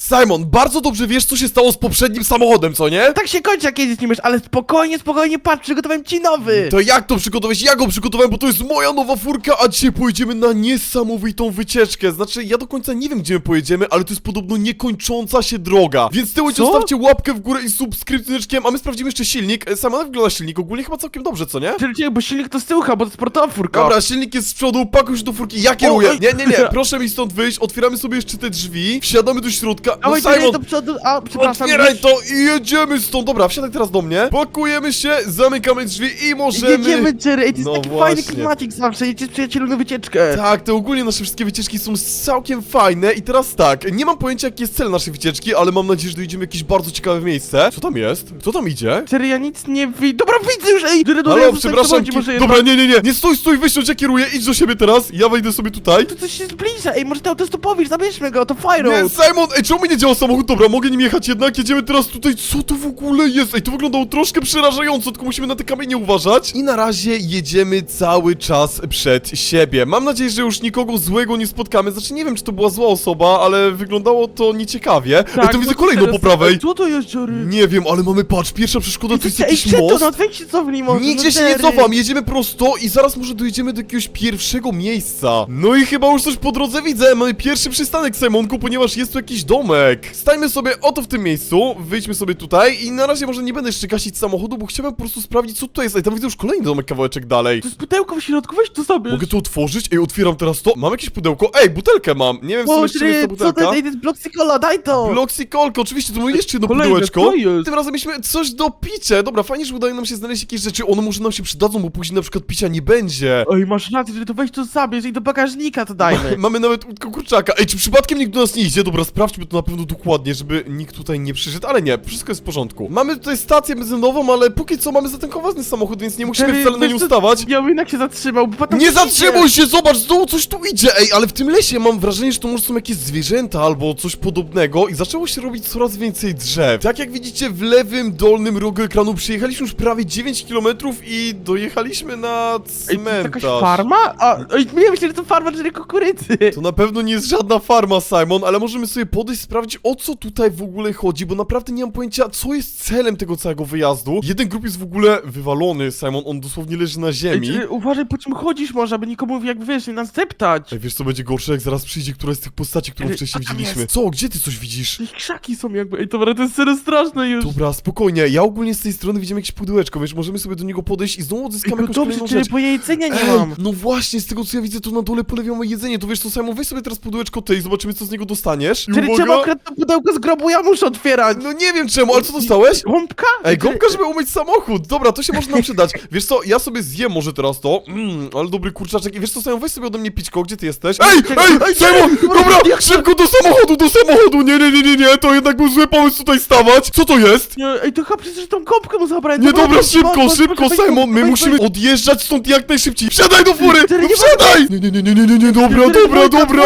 Simon, bardzo dobrze wiesz, co się stało z poprzednim samochodem, co nie? Tak się kończy, jak jedziesz nim już, ale spokojnie, spokojnie, patrz, przygotowałem ci nowy! To jak to przygotowałeś? Ja go przygotowałem, bo to jest moja nowa furka, a dzisiaj pojedziemy na niesamowitą wycieczkę. Znaczy, ja do końca nie wiem, gdzie my pojedziemy, ale to jest podobno niekończąca się droga. Więc tyłujcie, Co? zostawcie łapkę w górę i subskrypcjoneczkiem, a my sprawdzimy jeszcze silnik. E, Sama jak wygląda silnik? Ogólnie chyba całkiem dobrze, co nie? Czyli bo silnik to z bo to sportowa furka. Dobra, silnik jest z przodu, pakuj się do furki, ja kieruję. oj. Nie, nie, nie, proszę mi stąd wyjść, otwieramy sobie jeszcze te drzwi, wsiadamy do środka. No Dawaj, Simon, do przodu, a, przepraszam. Otwieraj to i jedziemy stąd. Dobra, wsiadaj teraz do mnie. Pakujemy się, zamykamy drzwi i możemy... Jedziemy, Jerry, ej, to jest No taki właśnie. fajny klimacik zawsze, jedziesz z przyjacielem na wycieczkę. Tak, te ogólnie nasze wszystkie wycieczki są całkiem fajne i teraz tak, nie mam pojęcia jaki jest cel naszej wycieczki, ale mam nadzieję, że dojedziemy w jakieś bardzo ciekawe miejsce. Co tam jest? Kto tam idzie? Jerry, ja nic nie widzę. Dobra, widzę już, ej! Jerry, dobra, Halo, ja przepraszam, ki- może dobra, jednak- nie, nie, nie, nie stój, stój, wysiądź, ja kieruję, idź do siebie teraz, ja wejdę sobie tutaj. To coś się zbliża, ej, może ty autostopowisz, zabierzmy go, to Fire Nie. Simon, ej, czemu mi nie działa samochód? Dobra, mogę nim jechać jednak, jedziemy teraz tutaj, co to w ogóle jest? Ej, to wyglądało troszkę przerażająco, tylko musimy na te kamienie uważać. I na razie jedziemy cały czas przed siebie. Mam nadzieję, że już nikogo złego nie spotkamy, znaczy nie wiem, czy to była zła osoba, ale wyglądało to nieciekawie. ej, to widzę bo kolejną Tak, teraz- po prawej. Ej, Co to jest, Jerry? Nie wiem, ale mamy, patrz, pierwsza przeszkoda to jest ej, jakiś szybko, most. no weź się cofnij może, Nigdzie no, się nie Jerry. cofam, jedziemy prosto i zaraz może dojedziemy do jakiegoś pierwszego miejsca. No i chyba już coś po drodze widzę, mamy pierwszy przystanek Simonku, ponieważ jest tu jakiś domek. Stańmy sobie oto w tym miejscu, wyjdźmy sobie tutaj i na razie może nie będę jeszcze gasić samochodu, bo chciałem po prostu sprawdzić co to jest. Ej, tam widzę już kolejny domek kawałeczek dalej. To jest pudełko w środku, weź to sobie. Mogę to otworzyć? Ej, otwieram teraz to. Mam jakieś pudełko? Ej, butelkę mam. Nie wiem w sumie z czym jest ta co to butelka. jest? Ej, to jest Bloxicola, daj to! Bloxikolko, oczywiście, to mamy jeszcze jedno Kolejne, pudełeczko. co jest? Tym razem mieliśmy coś do picia. Dobra, fajnie, że udaje nam się znaleźć jakieś rzeczy. One może nam się przydadzą, bo później na przykład picia nie będzie. Ej, masz rację, że to weź to zabierz i do bagażnika to dajmy. Mamy nawet kurczaka. Ej, czy przypadkiem nikt do nas nie idzie? Dobra, sprawdźmy to na pewno dokładnie, żeby nikt tutaj nie przyszedł, ale nie, wszystko jest w porządku. Mamy tutaj stację benzynową, ale póki co mamy zatankowany samochód, więc nie musimy wcale na wiesz nią co, stawać. Ja bym jednak się zatrzymał, bo potem Nie zatrzymuj się, zobacz, znowu coś tu idzie, ej, ale w tym lesie mam wrażenie, że to może są jakieś zwierzęta albo coś podobnego i zaczęło się robić coraz więcej drzew. Tak jak widzicie w lewym dolnym rogu ekranu przyjechaliśmy już prawie 9 km i dojechaliśmy na Ej, to jest cmentarz. jakaś farma? A, ej, nie myślę, że to farma, czyli kukurydzy. To na pewno nie jest żadna farma, Simon, ale możemy sobie podejść, sprawdzić o co tutaj w ogóle chodzi, bo naprawdę nie mam pojęcia, co jest celem tego całego wyjazdu. Jeden grup jest w ogóle wywalony, Simon, on dosłownie leży na Ej, ziemi. czyli uważaj, po czym chodzisz może, aby nikomu, jak wiesz, nie nas deptać. Ej, wiesz co będzie gorsze, jak zaraz przyjdzie któraś z tych postaci, którą Ej, wcześniej a tam widzieliśmy. jest. Co? Gdzie ty coś widzisz? Jakieś krzaki są jakby, ej, dobra, to jest serio straszne już. Dobra, spokojnie, ja ogólnie z tej strony widziałem jakieś pudełeczko, wiesz, możemy sobie do niego podejść i znowu Ej, odzyskamy no jakąś dobrze, kolejną czyli rzecz. bo ja jedzenia nie Ej, mam. no właśnie, z tego co ja widzę, to na dole po lewej mamy jedzenie, to wiesz co, Simon, weź sobie teraz pudełeczko ty i zobaczymy co z niego dostaniesz. I Czyli uwaga- akurat to pudełko z grobu, ja muszę otwierać. No nie wiem czemu, ale co dostałeś? Gąbka? Ej, gąbka, żeby umyć samochód! Dobra, to się może nam przydać. Wiesz co, ja sobie zjem może teraz to. Mmm, ale dobry kurczaczek. I wiesz co, Simon, weź sobie ode mnie pićko, gdzie ty jesteś? Ej, ej, ej, Simon! Dobra, szybko do samochodu, do samochodu! Nie, nie, nie, nie, nie, to jednak był zły pomysł tutaj stawać. Co to jest? Nie, Ej, to chyba przecież tą gąbkę mu zabrać. Nie, dobra, szybko, szybko, Simon, my musimy odjeżdżać stąd jak najszybciej. Wsiadaj do fury! No nie wsiadaj! Nie, nie, nie, nie, nie, nie, nie, dobra, dobra, dobra.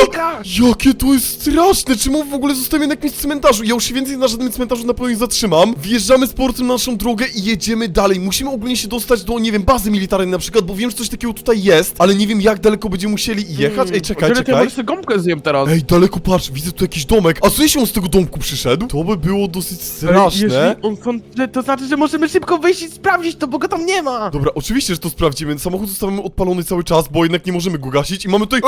Jakie to jest straszne! Czemu w ogóle zostałem na jakimś cmentarzu? Ja już się więcej na żadnym cmentarzu na pewno nie zatrzymam. Wjeżdżamy z portem na naszą drogę i jedziemy dalej. Musimy ogólnie się dostać do, nie wiem, bazy militarnej na przykład, bo wiem, że coś takiego tutaj jest, ale nie wiem jak daleko będziemy musieli jechać. Ej, czekaj, czekaj. sobie gąbkę zjem teraz. Ej, daleko patrz, widzę tu jakiś domek. A co jeśli on z tego domku przyszedł? To by było dosyć straszne. Jeżeli on że to znaczy, że możemy szybko wyjść i sprawdzić to, bo go tam nie ma. Dobra, oczywiście, że to sprawdzimy. Samochód zostawiamy odpalony cały czas, bo jednak nie możemy go gasić i mamy tutaj...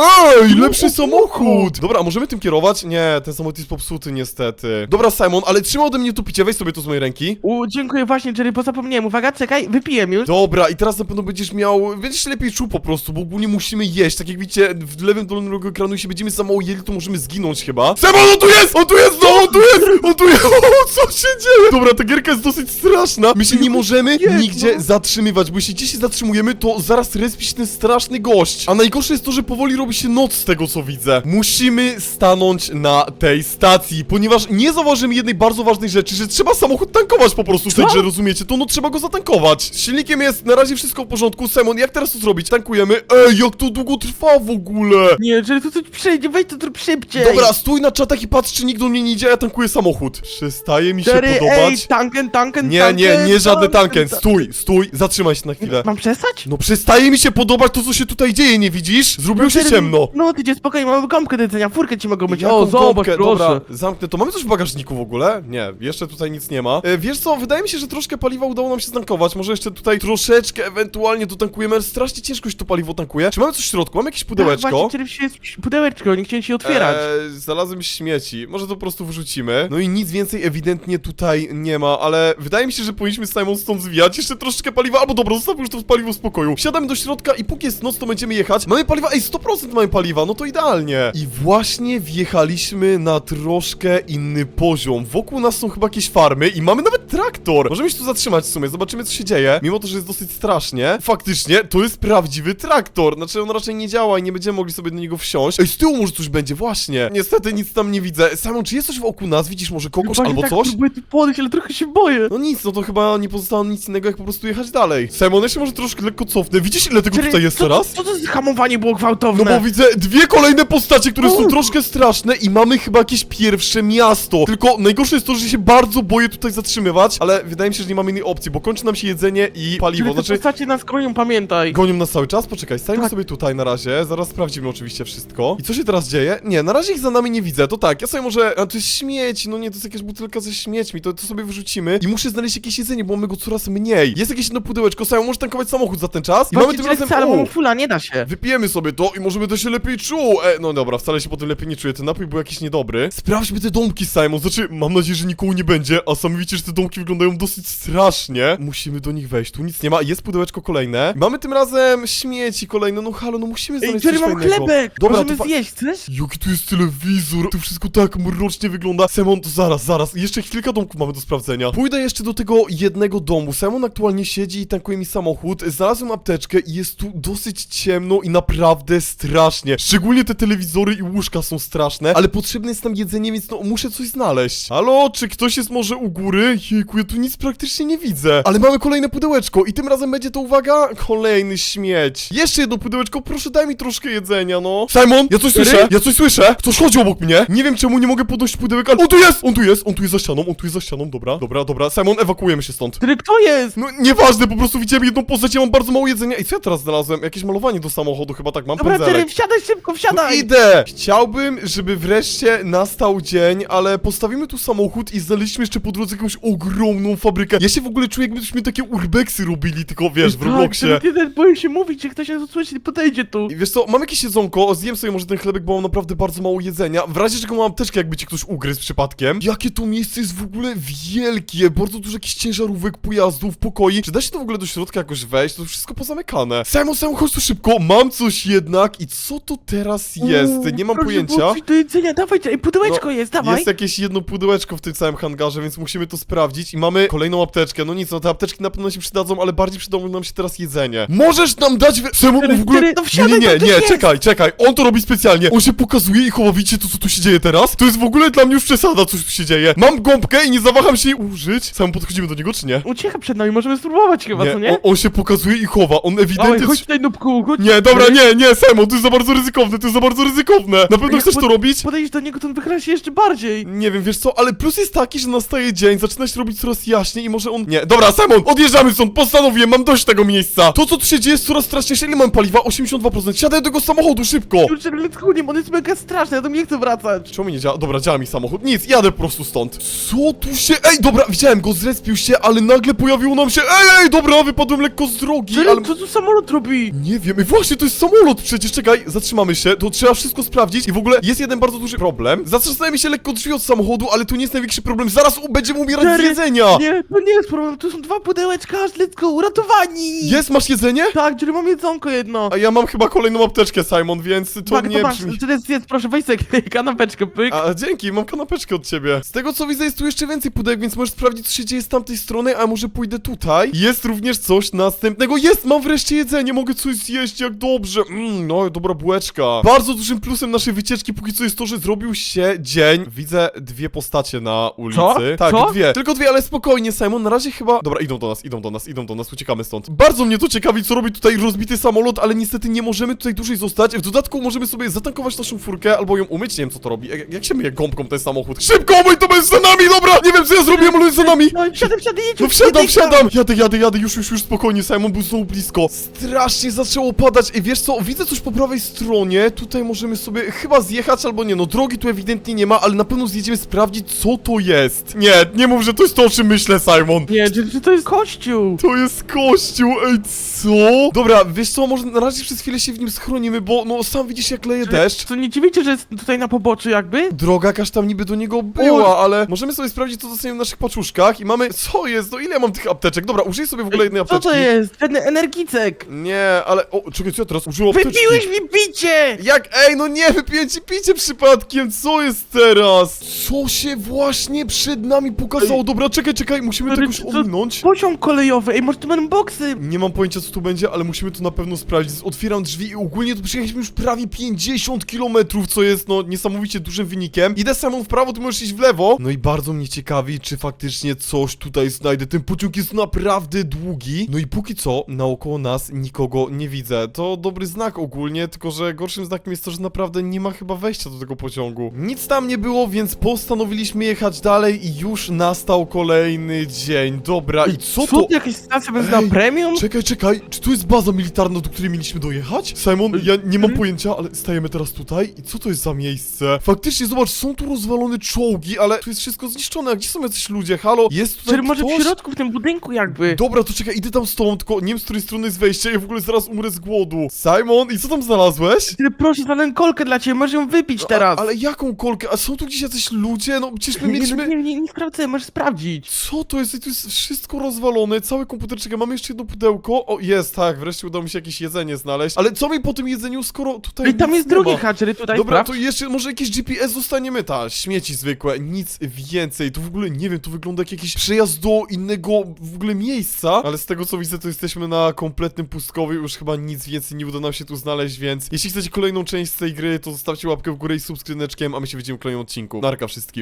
Ej, lepszy samochód! Dobra, a możemy tym kierować? Nie, ten samochód jest popsuty niestety. Dobra, Simon, ale trzymaj ode mnie tu picie, weź sobie to z mojej ręki. U, dziękuję właśnie, Jerry, bo zapomniałem. Uwaga, czekaj, wypiję już. Dobra, i teraz na pewno będziesz miał... Będziesz się lepiej czuł po prostu, bo ogólnie musimy jeść. Tak jak widzicie, w lewym dolnym rogu ekranu, jeśli będziemy za mało jedli, to możemy zginąć chyba. Simon, on tu jest! On tu jest! No, on tu jest! On tu jest! O, co się dzieje? Dobra, ta gierka jest dosyć straszna. My się nie możemy jest, nigdzie no. zatrzymywać, bo jeśli gdzieś się zatrzymujemy, to zaraz respi się ten straszny gość. A najgorsze jest to, że powoli robi się noc z tego, co widzę. Musimy stanąć na tej stacji, ponieważ nie zauważymy jednej bardzo ważnej rzeczy, że trzeba samochód tankować po prostu w tej Co? grze, rozumiecie? To no trzeba go zatankować. Z silnikiem jest na razie wszystko w porządku. Simon, jak teraz to zrobić? Tankujemy. Ej, jak to długo trwa w ogóle? Nie, Jerry, to coś przyjdzie, wejdź to zrób szybciej. Dobra, stój na czatach i patrz, czy nikt do mnie nie idzie, a ja tankuję samochód. Przestaje mi się Jerry, ej, podobać. tanken, tanken, Nie, tanken, nie, nie żadny tanken. ta- Stój, stój, zatrzymaj się na chwilę. Mam przestać? No przestaje mi się podobać to, co się tutaj dzieje, nie widzisz? Zrobiło się Jerry, ciemno. No, ty idzie spokojnie, mamy gąbkę do jedzenia, furkę ci mogą być. O, zobacz, gąbkę? proszę. Dobra, zamknę to. Mamy coś w bagażniku w ogóle? Nie, jeszcze tutaj nic nie ma. E, wiesz co, wydaje mi się, że troszkę paliwa udało nam się ztankować. Może jeszcze tutaj troszeczkę ewentualnie dotankujemy, ale strasznie ciężko się to paliwo tankuje. Czy mamy coś w środku? Mamy jakieś Tak, pudełeczko? właśnie, czyli jest pudełeczko, nie chciałem się otwierać. Eee, znalazłem śmieci. Może to po prostu wyrzucimy. No i nic więcej ewidentnie tutaj nie ma, ale wydaje mi się, że powinniśmy Simon stąd zwijać. Jeszcze troszeczkę paliwa, albo dobra, zostawmy już to paliwo w spokoju. Wsiadamy do środka i póki jest noc, to będziemy jechać. Mamy paliwa, ej, 100% mamy paliwa, no to idealnie. I właśnie wjechaliśmy na troszkę inny poziom. Wokół nas są chyba jakieś farmy i mamy nawet traktor. Możemy się tu zatrzymać w sumie, zobaczymy co się dzieje. Mimo to, że jest dosyć strasznie, faktycznie to jest prawdziwy traktor. Znaczy on raczej nie działa i nie będziemy mogli sobie do niego wsiąść. Ej, z tyłu może coś będzie, właśnie. Niestety nic tam nie widzę. Simon, czy jest coś wokół nas? Widzisz może kogoś Właśnie albo tak coś? próbuję tu podejść, ale trochę się boję. No nic, no to chyba nie pozostało nic innego, jak po prostu jechać dalej. Simon, ja się może troszkę lekko cofnę. Widzisz, ile tego tutaj jest co, teraz? Co to za hamowanie było No gwałtowne? bo widzę dwie kolejne postacie, które są troszkę straszne i mamy chyba jakieś pierwsze miasto. Tylko najgorsze jest to, że się bardzo boję tutaj zatrzymywać, ale wydaje mi się, że nie mamy innej opcji, bo kończy nam się jedzenie i Czyli paliwo. te Znaczy, postacie nas gonią, pamiętaj. Gonią nas cały czas? Poczekaj, stajemy Tak. sobie tutaj na razie, zaraz sprawdzimy oczywiście wszystko. I co się teraz dzieje? Nie, na razie ich za nami nie widzę, to tak, ja sobie może... A to jest śmieć, no nie, to jest jakaś butelka ze śmiećmi, to, to sobie wyrzucimy. I muszę znaleźć jakieś jedzenie, bo mamy go coraz mniej. Jest jakieś jedno pudełeczko, Sajo, możesz tankować samochód za ten czas? I mamy tym razem... ale o, mam fula, nie da się. Wypijemy sobie to i może będę się lepiej czuł. E, no dobra, wcale się potem lepiej nie czuję. Ten napój był jakiś niedobry. Sprawdźmy te domki, Simon. Znaczy, mam nadzieję, że nikogo nie będzie, a sami widzicie, że te domki wyglądają dosyć strasznie. Musimy do nich wejść. Tu nic nie ma. Jest pudełeczko kolejne. Mamy tym razem śmieci kolejne. No halo, no musimy Ej, znaleźć Jerry, coś mam fajnego. chlebek! Dobra, Możemy to fa- zjeść, chcesz? Jaki tu jest telewizor, to wszystko tak mrocznie wygląda. Simon, to zaraz, zaraz, jeszcze kilka domków mamy do sprawdzenia. Pójdę jeszcze do tego jednego domu. Simon aktualnie siedzi i tankuje mi samochód. Znalazłem apteczkę i jest tu dosyć ciemno i naprawdę strasznie. Szczególnie te telewizory i łóżka są straszne, ale potrzebne jest nam jedzenie, więc no muszę coś znaleźć. Halo, czy ktoś jest może u góry? Jejku, ja tu nic praktycznie nie widzę. Ale mamy kolejne pudełeczko i tym razem będzie to, uwaga, kolejny śmieć. Jeszcze jedno pudełeczko, proszę daj mi troszkę jedzenia, no. Simon, ja coś słyszę, ja coś słyszę. Ktoś chodzi obok mnie. Nie wiem czemu nie mogę podnosić pudełek, ale on tu jest, on tu jest, on tu jest za ścianą, on tu jest za ścianą, dobra, dobra, dobra. Simon, ewakuujemy się stąd. Jerry, kto jest? No nieważne, po prostu widziałem jedną postać, ja mam bardzo mało jedzenia. I co ja teraz znalazłem? Jakieś malowanie do samochodu, chyba tak mam Dobra, pędzelek. Wsiadaj szybko, No wsiadaj! idę! Chciałbym, żeby wreszcie nastał dzień, ale postawimy tu samochód i znaleźliśmy jeszcze po drodze jakąś ogromną fabrykę. Ja się w ogóle czuję, jakbyśmy takie urbexy robili, tylko wiesz, w Tak, Robloxie. Ty też boję się mówić, że ktoś nas usłyszy podejdzie tu. I wiesz co, mam jakieś jedzonko, zjem sobie może ten chlebek, bo mam naprawdę bardzo mało jedzenia. W razie czego mam apteczkę, jakby cię ktoś ugryzł przypadkiem. Jakie to miejsce jest w ogóle wielkie, bardzo dużo jakichś ciężarówek, pojazdów, pokoi. Czy da się to w ogóle do środka jakoś wejść? To wszystko pozamykane. Simon, Simon, chodź tu szybko, mam coś jednak. I co to teraz jest? Nie mam proszę, pojęcia. było coś do jedzenia, dawaj, pudełeczko No, jest, dawaj. Jest jakieś jedno pudełeczko w tym całym hangarze, więc musimy to sprawdzić. I mamy kolejną apteczkę. No nic, no te apteczki na pewno się przydadzą, ale bardziej przydało nam się teraz jedzenie. Możesz nam dać... We... Czemu on w ogóle... No Nie, wsiadaj, nie, tam nie, coś nie, jest. czekaj, czekaj. On to robi specjalnie. On się pokazuje i chowa. Widzicie to, co tu się dzieje teraz? To jest w ogóle dla mnie już przesada, co tu się dzieje. Mam gąbkę i nie zawaham się jej użyć. Sam podchodzimy do niego, czy nie? Ucieka przed nami, możemy spróbować chyba, co On, nie? on się pokazuje i chowa. On Dawaj, ewidentnie... chodź tutaj, nubku, chodź. Nie, dobra, nie, nie, Simon, to jest za bardzo ryzykowne, to jest za bardzo ryzykowne. Na pewno Jak chcesz to pod- robić? Podejść do niego, to on wychyla się jeszcze bardziej. Nie wiem, wiesz co, ale plus jest taki, że nastaje dzień, zaczyna się robić coraz jaśniej i może on... Nie, dobra, Simon, odjeżdżamy stąd, postanowiłem, mam dość tego miejsca. To, co tu się dzieje, jest coraz straszniejsze. Ile mam paliwa? 82%. Siadaj do tego samochodu, szybko. Już let's go, nie, on jest mega straszny, ja tam nie chcę wracać. Czemu mi nie działa? Dobra, działa mi samochód. Nic, jadę po prostu stąd. Co tu się... Ej, dobra, widziałem go, zrespił się, ale nagle pojawiło nam się... Ej, ej, dobra, wypadłem lekko z drogi, Jerry, ale... co tu samolot robi? Nie wiem, i właśnie to jest samolot przecież, czekaj, zatrzymamy się, to trzeba wszystko sprawdzić i w ogóle jest jeden bardzo duży problem. Zatrzasnęły mi się lekko drzwi od samochodu, ale tu nie jest największy problem, zaraz u- będziemy umierać z Jerry, jedzenia! Nie, to nie jest problem, tu są dwa pudełeczka, aż let's go, uratowani! Jest, masz jedzenie? Tak, Jerry, mam jedzonko jedno. A ja mam chyba kolejną apteczkę, Simon, więc to tak, nie to masz, brzmi... Jerry, zjedz, proszę, weź sobie kanapeczkę, pyk. A dzięki, mam kanapeczkę od ciebie. Z tego co widzę, jest tu jeszcze więcej pudełek, więc możesz sprawdzić, co się dzieje z tamtej strony, a może pójdę tutaj. Jest również coś następnego. Jest, mam wreszcie jedzenie, mogę coś zjeść, jak dobrze. Mmm, no, dobra bułeczka. Bardzo dużym plusem naszej wycieczki póki co jest to, że zrobił się dzień. Widzę dwie postacie na ulicy. Co? Tak, Co? dwie. Tylko dwie, ale spokojnie, Simon, na razie chyba... Dobra, idą do nas, idą do nas, idą do nas, uciekamy stąd. Bardzo mnie to ciekawi, co robi tutaj rozbity samolot, ale niestety nie możemy tutaj dłużej zostać. W dodatku możemy sobie zatankować naszą furkę albo ją umyć, nie wiem co to robi. Jak, jak się myje gąbką ten samochód? Szybko, umyj to jest za nami, dobra! Nie wiem co ja zrobiłem, ale jest za nami! No, wsiadaj, wsiadaj, jedź, No już, wsiadam, wsiadam! Jadę, jadę, jadę, już, już, już spokojnie, Simon był znowu blisko. Strasznie zaczęło padać. Ej, wiesz co, widzę coś po prawej stronie. Tutaj możemy sobie chyba zjechać albo nie, no drogi tu ewidentnie ewidentnie nie ma, ale na pewno zjedziemy sprawdzić, co to jest. Nie, nie mów, że to jest to, o czym myślę, Simon. Nie, czy, czy to jest kościół? To jest kościół, ej, co? Dobra, wiesz co, może na razie przez chwilę się w nim schronimy, bo no sam widzisz jak leje deszcz. Co, nie dziwicie, że jest tutaj na poboczu jakby? Droga jakaś tam niby do niego była, ale możemy sobie sprawdzić, co zostanie w naszych paczuszkach i mamy... Co jest? No ile mam tych apteczek? Dobra, użyj sobie w ogóle jednej Co apteczki. to jest? Ten energicek! Nie, ale... O, czekaj, co ja teraz użyłem apteczki? Wypiłeś mi picie! Jak? Ej, no nie, wypiłem ci picie przypadkiem, co jest teraz? Co się właśnie przed nami pokazało? Dobra, czekaj, czekaj, musimy to jakoś ominąć. Poziom kolejowy, ej, może to będą boksy! Nie mam pojęcia co tu będzie, ale musimy to na pewno sprawdzić. Otwieram drzwi i ogólnie tu przyjechaliśmy już prawie 50 km, co jest no niesamowicie dużym wynikiem. Idę samą w prawo, ty możesz iść w lewo. No i bardzo mnie ciekawi, czy faktycznie coś tutaj znajdę. Ten pociąg jest naprawdę długi. No i póki co, naokoło nas nikogo nie widzę. To dobry znak ogólnie, tylko że gorszym znakiem jest to, że naprawdę nie ma chyba wejścia do tego pociągu. Nic tam nie było, więc postanowiliśmy jechać dalej i już nastał kolejny dzień. Dobra, i co to? to jakaś stacja Ej, premium? Czekaj, czekaj, czy tu jest baza militarna, do której mieliśmy dojechać? Simon, ja nie mam pojęcia, ale stajemy teraz tutaj i co to jest za miejsce? Faktycznie, zobacz, są tu rozwalone czołgi, ale tu jest wszystko zniszczone, a gdzie są jacyś ludzie? Halo, jest tutaj Czy może w środku, w tym budynku jakby? Dobra, to czekaj, idę tam tobą, tylko nie wiem z której strony jest wejście, ja w ogóle zaraz umrę z głodu. Simon, i co tam znalazłeś? Ty, proszę, znalazłem kolkę dla ciebie, możesz ją wypić teraz! A, ale jaką kolkę? A są tu gdzieś jacyś ludzie? No przecież my nie, mieliśmy... nie, nie, nie, nie sprawdzę, możesz sprawdzić. Co to jest? I Tu jest wszystko rozwalone, cały komputer, czekaj, mamy jeszcze jedno pudełko. O, jest, tak, wreszcie udało mi się jakieś jedzenie znaleźć. Ale co mi po tym jedzeniu, skoro tutaj Ej, tam nic jest nie drugi ma? hatchery, tutaj Dobra, sprawdź. to jeszcze może jakieś GPS zostaniemy, ta, śmieci zwykłe, nic więcej. To w ogóle, nie wiem, to wygląda jak jakiś przejazd do innego w ogóle miejsca, ale z tego co widzę, to jesteśmy na kompletnym pustkowiu, już chyba nic więcej nie uda nam się tu znaleźć, więc jeśli chcecie kolejną część z tej gry, to zostawcie łapkę w górę i subskryneczkiem, a my się widzimy w kolejnym odcinku. Narka wszystkim.